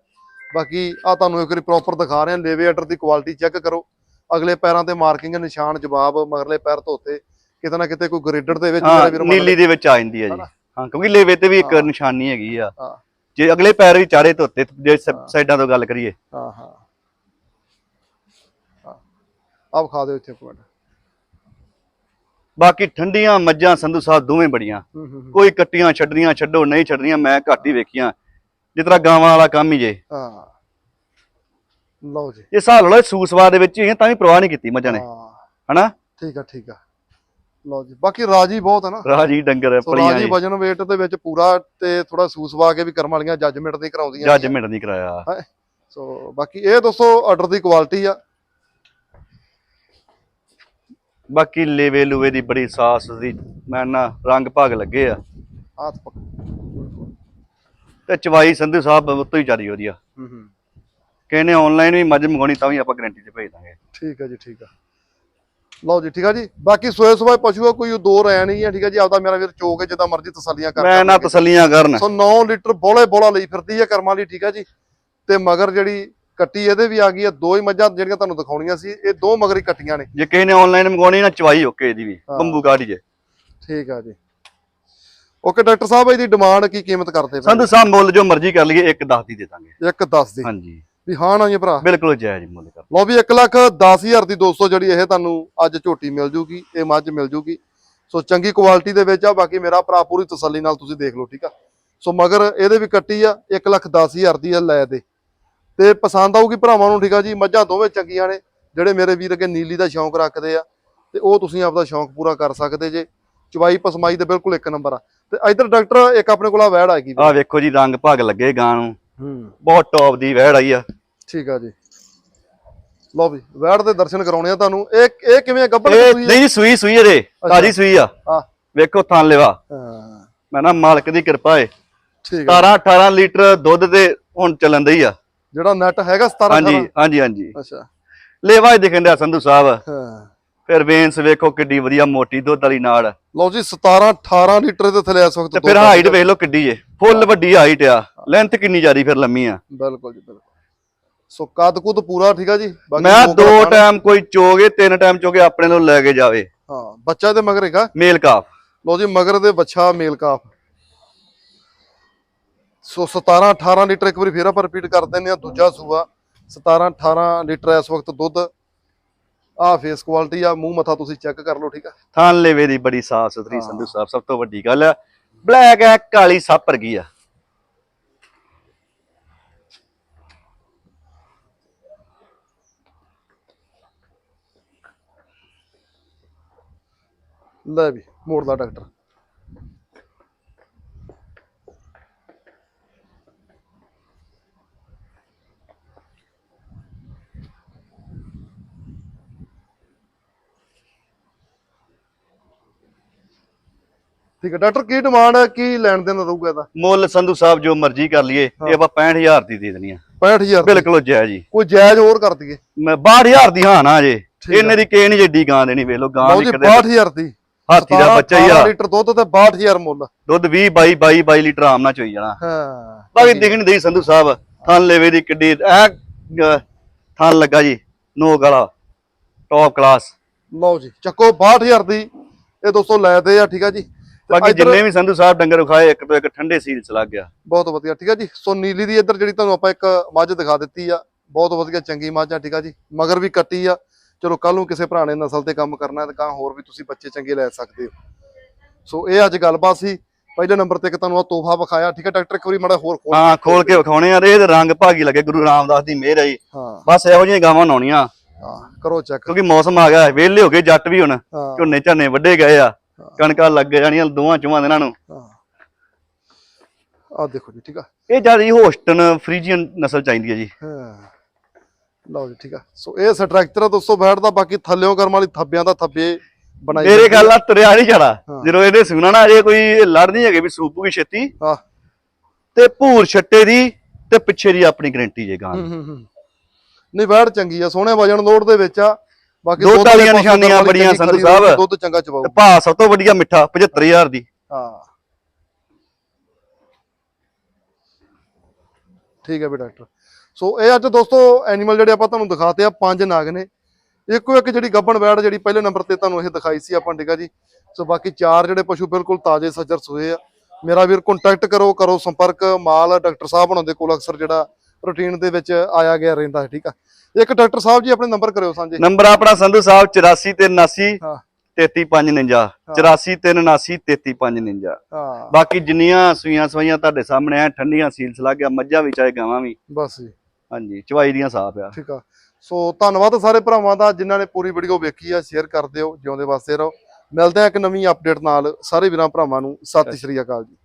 ਬਾਕੀ ਆ ਤੁਹਾਨੂੰ ਇੱਕ ਵਾਰੀ ਪ੍ਰੋਪਰ ਦਿਖਾ ਰਹੇ ਆ ਲੇਵੇ ਦੀ ਕੁਆਲਿਟੀ ਚੈੱਕ ਕਰੋ। ਅਗਲੇ ਪੈਰਾਂ ਤੇ ਮਾਰਕਿੰਗ ਨਿਸ਼ਾਨ ਜਵਾਬ ਮਗਰਲੇ ਪੈਰ ਧੋਤੇ। ਕਿਤੇ ਨਾ ਕਿਤੇ ਕੋਈ ਗ੍ਰੇਡਰ ਦੇ ਵਿੱਚ ਹਾਂ ਨੀਲੀ ਦੇ ਵਿੱਚ ਆ ਜਾਂਦੀ ਆ ਜੀ? ਹਾਂ ਕਿਉਂਕਿ ਲੇਵੇ ਤੇ ਵੀ ਇੱਕ ਹਾਂ। ਨਿਸ਼ਾਨੀ ਹੈਗੀ ਆ। ਹਾਂ। ਜੇ ਅਗਲੇ ਪੈਰ ਵੀ ਚਾਰੇ ਧੋਤੇ ਜੇ ਹਾਂ। ਸਾਈਡਾਂ ਤੋਂ ਗੱਲ ਕਰੀਏ। ਹਾਂ ਹਾਂ। ਹਾਂ। ਆਪ ਖਾ ਦਿਓ ਇੱਥੇ ਇੱਕ ਮਿੰਟ। ਬਾਕੀ ਠੰਡੀਆਂ ਮੱਝਾਂ ਸੰਧੂ ਸਾਹਿਬ ਦੋਵੇਂ ਬੜੀਆਂ। ਹੂੰ ਹੂੰ ਹੂੰ। ਕੋਈ ਕੱਟੀਆਂ ਛੱਡਣੀਆਂ ਛੱਡੋ ਨਹੀਂ ਛੱਡਣੀਆਂ ਮੈਂ ਘੱਟ ਹੀ ਵੇਖੀਆਂ। ਜਿਸ ਤਰ੍ਹਾਂ ਗਾਵਾਂ ਵਾਲਾ ਕੰਮ ਹੀ ਜੇ। ਹਾਂ। ਲਓ ਜੀ। ਇਹ ਹਿਸਾਬ ਲਾ ਸੂਸਵਾ ਦੇ ਵਿੱਚ ਹੀ ਤਾਂ ਵੀ ਪ੍ਰਵਾਹ ਨਹੀਂ ਕੀਤੀ ਮੱਝਾਂ ਨੇ। ਹਾਂ। ਹਨਾ? ਠੀਕ ਆ ਠੀਕ ਆ। ਲਓ ਜੀ ਬਾਕੀ ਰਾਜੀ ਬਹੁਤ ਹੈ ਨਾ। ਰਾਜੀ ਡੰਗਰ ਸੋ ਪਲੀਆਂ ਰਾਜੀ ਵਜਨ weight ਦੇ ਵਿੱਚ ਪੂਰਾ ਤੇ ਥੋੜਾ ਸੂਸਵਾ ਕੇ ਵੀ ਕਰਮ ਵਾਲੀਆਂ ਜੱਜਮੈਂਟ ਦੀ ਕਰਾਉਂਦੀਆਂ ਜੱਜਮੈਂਟ ਨਹੀਂ ਕਰਾਇਆ। ਹੈਂ। ਸੋ ਬਾਕੀ ਇਹ ਦੋਸਤੋ ਆਰਡਰ ਦੀ ਕੁਆਲਿਟੀ ਆ। ਬਾਕੀ ਲੇਵੇ ਲੂਵੇ ਦੀ ਬੜੀ ਸਾਸ ਦੀ ਮੈਂ ਨਾ ਰੰਗ ਭਾਗ ਲੱਗੇ ਆ। ਹੱਥ ਪਕ ਤੇ ਚਵਾਈ ਸੰਧੂ ਸਾਹਿਬ ਉਤੋਂ ਹੀ ਚੱਲੀ ਵਧੀਆ। ਹੂੰ ਹੂੰ। ਕਹਿੰਦੇ ਆਨਲਾਈਨ ਵੀ ਮੱਝ ਮੰਗਾਉਣੀ ਤਾਂ ਵੀ ਆਪਾਂ ਗਾਰੰਟੀ ਤੇ ਭੇਜ ਦਾਂਗੇ। ਠੀਕ ਆ ਜੀ ਠੀਕ ਆ। ਲਓ ਜੀ ਠੀਕ ਆ ਜੀ। ਬਾਕੀ ਸੋਏ ਸੋਏ ਪਸ਼ੂ ਆ ਕੋਈ ਦੋ ਰਹਿ ਨਹੀਂ ਆ ਠੀਕ ਆ ਜੀ। ਆਪਦਾ ਮੇਰਾ ਵੀਰ ਚੋਕ ਕੇ ਜਿੱਦਾਂ ਮਰਜ਼ੀ ਤਸੱਲੀਆਂ ਕਰ ਮੈਂ ਨਾ। ਤਸੱਲੀਆਂ ਕਰਨ। ਸੋ 9 ਲੀਟਰ ਬੋਲੇ ਬੋਲਾ ਲਈ ਫਿਰਦੀ ਆ ਕਰਮਾਂ ਲਈ ਠੀਕ ਆ ਜੀ। ਤੇ ਮਗਰ ਜਿਹੜੀ ਕੱਟੀ ਇਹਦੇ ਵੀ ਆ ਗਈ ਆ ਦੋ ਹੀ ਮੱਝਾਂ ਜਿਹੜੀਆਂ ਤੁਹਾਨੂੰ ਦਿਖਾਉਣੀਆਂ ਸੀ ਇਹ ਦੋ ਮਗਰ ਹੀ ਕੱਟੀਆਂ ਨੇ। ਜੇ ਕਿਸੇ ਨੇ ਆਨਲਾਈਨ ਮੰਗਾਉਣੀ ਨਾ ਚਵਾਈ ਓਕੇ ਇਹਦੀ ਵੀ ਹਾਂ। ਬੰਬੂ ਕਾਢੀ ਜੇ। ਠੀਕ ਆ ਜੀ। ਓਕੇ ਡਾਕਟਰ ਸਾਹਿਬ ਇਹਦੀ ਡਿਮਾਂਡ ਕੀ ਕੀਮਤ ਕਰਦੇ ਸੰਧੂ ਸਾਹਿਬ ਮੁੱਲ ਜੋ ਮਰਜ਼ੀ ਕਰ ਲਈਏ ਇੱਕ 10 ਦੀ ਦੇ ਦਾਂਗੇ। ਇੱਕ 10 ਦੀ? ਹਾਂਜੀ। ਵੀ ਹਾਂ ਨਾ ਜੀ ਭਰਾ? ਬਿਲਕੁਲ ਜਾਇਜ਼ ਮੁੱਲ ਕਰ ਲਓ। ਵੀ 1 ਲੱਖ 10000 ਦੀ ਦੋਸਤੋ ਜਿਹੜੀ ਇਹ ਤੁਹਾਨੂੰ ਅੱਜ ਝੋਟੀ ਮਿਲ ਜੂਗੀ ਇਹ ਮੱਝ ਮਿਲ ਜੂਗੀ। ਸੋ ਚੰਗੀ ਕੁਆਲਿਟੀ ਦੇ ਵਿੱਚ ਆ ਬਾਕੀ ਮੇਰਾ ਭਰਾ ਪੂਰੀ ਤਸੱਲੀ ਨਾਲ ਤੁਸੀਂ ਦੇਖ ਲਓ ਠੀਕ ਆ? ਸੋ ਮਗਰ ਇਹਦੇ ਵੀ ਕੱਟੀ ਆ 1 ਲੱਖ 10000 ਦੀ ਆ ਲੈ ਦੇ। ਤੇ ਪਸੰਦ ਆਊਗੀ ਭਰਾਵਾਂ ਨੂੰ ਠੀਕ ਆ ਜੀ? ਮੱਝਾਂ ਦੋਵੇਂ ਚੰਗੀਆਂ ਨੇ ਜਿਹੜੇ ਮੇਰੇ ਵੀਰ ਅੱਗੇ ਨੀਲੀ ਦਾ ਸ਼ੌਂਕ ਰੱਖਦੇ ਆ ਤੇ ਉਹ ਤੁਸੀਂ ਆਪਦਾ ਸ਼ੌਂਕ ਪੂਰਾ ਕਰ ਸਕਦੇ ਜੇ। ਚਵਾਈ ਪਸਮਾਈ ਤੇ ਬਿਲਕੁਲ ਇੱਕ ਨੰਬਰ ਆ। ਤੇ ਇਧਰ ਡਾਕਟਰ ਇੱਕ ਆਪਣੇ ਕੋਲ ਆ ਵੈੜ ਆ ਗਈ। ਆਹ ਵੇਖੋ ਜੀ ਰੰਗ ਭਾਗ ਲੱਗੇ ਗਾਂ ਨੂੰ। ਹੂੰ। ਬਹੁਤ ਟੌਪ ਦੀ ਵਹਿੜ ਆਈ ਆ। ਠੀਕ ਆ ਜੀ। ਲਓ ਵੀ ਵੈੜ ਦੇ ਦਰਸ਼ਨ ਕਰਾਉਣੇ ਆ ਤੁਹਾਨੂੰ। ਇਹ ਇਹ ਕਿਵੇਂ ਗੱਬੜ ਹੈ ਨਹੀਂ ਸੂਈ ਸੂਈ ਇਹਦੇ ਤਾਜੀ ਸੂਈ ਆ। ਹਾਂ। ਵੇਖੋ ਥਾਂ ਲੈਵਾ। ਹਾਂ, ਮੈਂ ਨਾ ਮਾਲਕ ਦੀ ਕਿਰਪਾ ਏ। ਠੀਕ ਆ 17 18 ਲੀਟਰ ਦੁੱਧ ਦੇ ਹੁਣ ਚੱਲਣ ਦਈ ਆ। ਜਿਹੜਾ ਨੈਟ ਹੈਗਾ 17 ਹਾਂਜੀ 18 ਹਾਂਜੀ ਹਾਂਜੀ। ਅੱਛਾ। ਲੇਵਾ ਹੀ ਦਿਖਣ ਡਿਆ ਸੰਧੂ ਸਾਹਿਬ। ਹਾਂ। ਫਿਰ ਵੇਨਸ ਵੇਖੋ ਕਿੱਡੀ ਵਧੀਆ ਮੋਟੀ ਦੁੱਧ ਵਾਲੀ ਨਾੜ ਲਓ ਜੀ 17 18 ਲੀਟਰ ਦੇ ਥੱਲੇ ਇਸ ਵਕਤ ਤੇ ਫਿਰ। ਹਾਈਟ ਵੇਖ ਲਓ ਕਿੱਡੀ ਏ। ਫੁੱਲ ਵੱਡੀ ਹਾਈਟ ਆ। ਲੈਂਥ ਕਿੰਨੀ ਜ਼ਿਆਦੀ ਫਿਰ ਲੰਮੀ ਆ। ਬਿਲਕੁਲ ਜੀ ਬਿਲਕੁਲ। ਸੋ ਕੱਦ ਕੁੱਦ ਪੂਰਾ ਠੀਕ ਆ ਜੀ? ਮੈਂ ਦੋ ਟਾਈਮ ਕੋਈ ਚੋਗੇ ਤਿੰਨ ਟਾਈਮ ਚੋਗੇ ਆਪਣੇ ਨੂੰ ਲੈ ਕੇ ਜਾਵੇ। ਹਾਂ ਬੱਚਾ ਦੇ ਮਗਰ ਹੈਗਾ ਮੇਲ ਕਾਫ। ਲਓ ਜੀ ਮਗਰ ਦੇ ਬੱਚਾ ਮੇਲ ਕਾਫ। ਸੋ 17 18 ਲੀਟਰ ਇੱਕ ਵਾਰੀ ਫੇਰ ਆਪਾਂ ਰਿਪੀਟ ਕਰ ਦਿੰਦੇ ਆ ਦੂਜਾ ਸੂਆ। 17 18 ਲੀਟਰ ਇਸ ਵਕਤ ਦੁੱਧ। ਆ ਫੇਸ ਕੁਆਲਿਟੀ ਆ ਮੂੰਹ ਮੱਥਾ ਤੁਸੀਂ ਚੈੱਕ ਕਰ ਲਓ ਠੀਕ ਆ? ਥਾਂ ਲੇਵੇ ਦੀ ਬੜੀ ਸਾਫ਼ ਸੁਥਰੀ। ਸੰਧੂ ਸਾਹਿਬ ਸਭ ਤੋਂ ਵੱਡੀ ਗੱਲ ਆ ਬਲੈਕ ਹੈ ਕਾਲੀ ਸੱਪ ਵਰਗੀ ਆ। ਲੈ ਵੀ ਮੋੜਦਾ ਡਾਕਟਰ। ਠੀਕ ਹੈ ਡਾਕਟਰ ਕੀ ਡਿਮਾਂਡ ਹੈ? ਕੀ ਲੈਣ ਦੇਣ ਰਹੂਗਾ ਇਹਦਾ? ਮੁੱਲ ਸੰਧੂ ਸਾਹਿਬ ਜੋ ਮਰਜ਼ੀ ਕਰ ਲਈਏ ਇਹ ਆਪਾਂ 65000 ਦੀ ਦੇ ਦੇਣੀ ਆ। 65000 ਬਿਲਕੁਲ ਜਾਇਜ਼ ਜੀ। ਕੋਈ ਜਾਇਜ਼ ਹੋਰ ਕਰ ਦਈਏ। ਮੈਂ 62000 ਦੀ ਹਾਂ ਨਾ ਜੇ। ਇਹਨੇ ਦੀ ਕਿਸੇ ਨਹੀਂ ਜੱਡੀ ਗਾਂ ਦੇਣੀ ਵੇਖ ਲਓ ਗਾਂ ਜੀ ਨਿਕਦੇ 62000 ਦੀ। ਹਾਥੀ ਦਾ ਬੱਚਾ ਹੀ 17 ਆ ਲੀਟਰ ਦੁੱਧ ਤੇ 62000 ਮੁੱਲ। ਦੁੱਧ 20 22 22 22 ਲੀਟਰ ਆਮ ਨਾਲ ਚੋਈ ਜਾਣਾ। ਹਾਂ ਬਾਕੀ ਦਿਖਣ ਦੇਈ ਸੰਧੂ ਸਾਹਿਬ ਥਾਂ ਲੇਵੇ ਦੀ ਕਿੱਡੀ ਐ ਥਾਂ ਲੱਗਾ ਜੀ ਨੋਕ ਵਾਲਾ ਟੌਪ ਕਲਾਸ ਲਓ ਜੀ ਚੱਕੋ 62000 ਦੀ। ਇਹ ਦੋਸਤੋ ਲੈ ਦੇ ਆ ਠੀਕ ਆ ਜੀ। ਬਾਕੀ ਇੱਧਰ- ਜਿੰਨੇ ਵੀ ਸੰਧੂ ਸਾਹਿਬ ਡੰਗਰ ਵਿਖਾਏ ਇੱਕ ਤੋਂ ਇੱਕ ਠੰਡੇ ਸੀਲ ਚ ਲੱਗ ਗਿਆ। ਬਹੁਤ ਵਧੀਆ ਠੀਕ ਆ ਜੀ? ਸੋ ਨੀਲੀ ਦੀ ਇੱਧਰ ਜਿਹੜੀ ਤੁਹਾਨੂੰ ਆਪਾਂ ਇੱਕ ਮੱਝ ਦਿਖਾ ਦਿੱਤੀ ਆ ਬਹੁਤ ਵਧੀਆ ਚੰਗੀ ਮੱਝ ਆ ਠੀਕ ਆ ਜੀ? ਮਗਰ ਵੀ ਕੱਟੀ ਆ। ਚਲੋ ਕੱਲ ਨੂੰ ਕਿਸੇ ਭਰਾ ਨੇ ਨਸਲ ਤੇ ਕੰਮ ਕਰਨਾ ਤਾਂ ਕਾਂ ਹੋਰ ਵੀ ਤੁਸੀਂ ਬੱਚੇ ਚੰਗੇ ਲੈ ਸਕਦੇ ਹੋ। ਸੋ ਇਹ ਅੱਜ ਗੱਲਬਾਤ ਸੀ। ਪਹਿਲੇ ਨੰਬਰ ਤੇ ਇੱਕ ਤੁਹਾਨੂੰ ਆ ਤੋਹਫਾ ਵਿਖਾਇਆ ਠੀਕ ਆ? ਡਾਕਟਰ ਇੱਕ ਵਾਰੀ ਮਾੜਾ ਹੋਰ ਖੋਲ ਹਾਂ ਖੋਲ ਕੇ ਵਿਖਾਉਣੇ ਆ ਤੇ ਇਹ ਰੰਗ ਭਾਗੀ ਲੱਗੇ ਗੁਰੂ ਰਾਮਦਾਸ ਦੀ ਮਿਹਰ ਆਈ ਹਾਂ। ਬਸ ਇਹੋ ਜਿਹੀਆਂ ਗਾਵਾਂ ਨਾਉਣੀਆਂ ਹਾਂ ਕਰੋ ਚੈੱਕ ਕਿਉਂਕਿ ਮੌਸਮ ਆ ਗਿਆ ਵਿਹਲੇ ਹੋ ਗਏ ਜੱਟ ਵੀ ਹੁਣ ਹਾਂ। ਝੋਨੇ ਝਾਨੇ ਵੱਡੇ ਗਏ ਆ। ਕਣਕਾਂ ਲੱਗ ਜਾਣੀਆਂ ਦੋਵਾਂ ਚੋਹਾਂ ਦਿਨਾਂ ਨੂੰ। ਹਾਂ। ਆ ਦੇਖੋ ਜੀ ਠੀਕ ਆ। ਇਹ ਜ਼ਿਆਦਾ ਹੋਸਟਨ ਫਰੀਜੀਅਨ ਨਸਲ ਚਾਹੀਦੀ ਹੈ ਜੀ। ਹਾਂ। ਲਓ ਜੀ ਠੀਕ ਆ। ਸੋ ਇਹ ਸਟਰਕਚਰ ਆ ਦੋਸਤੋ ਬੈਠਦਾ ਬਾਕੀ ਥੱਲਿਓਂ ਕਰਮ ਵਾਲੀ ਥੱਬਿਆਂ ਦਾ ਥੱਬੇ ਬਣਾਈ ਮੇਰੇ ਜਾਂਦੀ ਖਿਆਲ ਨਾਲ ਤੁਰਿਆ ਨਹੀਂ ਜਾਣਾ। ਹਾਂ। ਜਦੋਂ ਇਹਨੇ ਸੁਣਾ ਨਾ ਅਜੇ ਕੋਈ ਲੜ ਨਹੀਂ ਹੈਗੇ ਵੀ ਸੂਪੂਗੀ ਛੇਤੀ। ਆ ਤੇ ਭੂਰ ਛੱਟੇ ਦੀ ਤੇ ਪਿੱਛੇ ਦੀ ਆਪਣੀ ਗਰੰਟੀ ਜੇ ਗਾਂ ਹੂੰ ਹੂੰ ਹੂੰ। ਨਹੀਂ ਵੈੜ ਚੰਗੀ ਆ ਸੋਹਣੇ ਵਜਨ ਲੋਡ ਦੇ ਵਿੱਚ ਆ। ਬਾਕੀ ਦੁੱਧ ਦੁੱਧ ਵਾਲੇ ਵਾਲੀਆਂ ਪਾਸੋਂ ਨਿਸ਼ਾਨੀਆਂ ਵਾਲੀ ਬੜੀਆਂ ਚੰਗੀ ਸੰਧੂ ਖਰੀ ਸਾਹਿਬ। ਦੁੱਧ ਚੰਗਾ ਚਵਾਉ ਤੇ ਭਾ ਸਭ ਤੋਂ ਵਧੀਆ ਮਿੱਠਾ 75000 ਦੀ। ਹਾਂ। ਠੀਕ ਹੈ ਵੀ ਡਾਕਟਰ। ਸੋ ਇਹ ਅੱਜ ਦੋਸਤੋ ਐਨੀਮਲ ਜਿਹੜੇ ਆਪਾਂ ਤੁਹਾਨੂੰ ਦਿਖਾਤੇ ਆ ਪੰਜ ਨਾਗ ਨੇ। ਇੱਕੋ ਇੱਕ ਜਿਹੜੀ ਗੱਬਣ ਵੈੜ ਜਿਹੜੀ ਪਹਿਲੇ ਨੰਬਰ ਤੇ ਤੁਹਾਨੂੰ ਇਹ ਦਿਖਾਈ ਸੀ ਆਪਾਂ ਠੀਕ ਆ ਜੀ। ਸੋ ਬਾਕੀ ਚਾਰ ਜਿਹੜੇ ਪਸ਼ੂ ਬਿਲਕੁਲ ਤਾਜ਼ੇ ਸੱਜਰ ਸੋਏ ਆ। ਮੇਰਾ ਵੀਰ ਕੰਟੈਕਟ ਕਰੋ ਕਰੋ ਸੰਪਰਕ। ਮਾਲ ਡਾਕਟਰ ਸਾਹਿਬ ਹੁਣਾਂ ਦੇ ਕੋਲ ਅਕਸਰ ਜਿਹੜਾ ਰੂਟੀਨ ਦੇ ਵਿੱਚ ਆਇਆ ਗਿਆ ਰਹਿੰਦਾ ਹੈ ਠੀਕ ਆ। ਇੱਕ ਡਾਕਟਰ ਸਾਹਿਬ ਜੀ ਆਪਣੇ ਨੰਬਰ ਕਰਿਓ ਸਾਂਝੇ। ਨੰਬਰ ਆਪਣਾ ਸੰਧੂ ਸਾਹਿਬ 84 ਤੇ 79 ਹਾਂ। 33549 84 ਤੇ 79 33549 ਹਾਂ। ਬਾਕੀ ਜਿੰਨੀਆਂ ਸੂਈਆਂ ਸਵਾਈਆਂ ਤੁਹਾਡੇ ਸਾਹਮਣੇ ਆ ਠੰਡੀਆਂ ਸੀਲ ਸਲਾਗਿਆ ਮੱਝਾਂ ਵੀ ਚਾਹੇ ਗਾਵਾਂ ਵੀ। ਬਸ ਜੀ। ਹਾਂਜੀ ਚਵਾਈ ਦੀਆਂ ਸਾਫ਼ ਆ। ਠੀਕ ਆ। ਸੋ ਧੰਨਵਾਦ ਸਾਰੇ ਭਰਾਵਾਂ ਦਾ ਜਿਨ੍ਹਾਂ ਨੇ ਪੂਰੀ ਵੀਡੀਓ ਵੇਖੀ ਆ ਸ਼ੇਅਰ ਕਰ ਦਿਓ ਜਿਉਂਦੇ ਵਾਸਤੇ ਰਹੋ। ਮਿਲਦੇ ਆ ਇੱਕ ਨਵੀਂ ਅਪਡੇਟ ਨਾਲ। ਸਾਰੇ ਵੀਰਾਂ ਭਰਾਵਾਂ ਨੂੰ ਸਤਿ ਸ਼੍ਰੀ ਅਕਾਲ ਜੀ।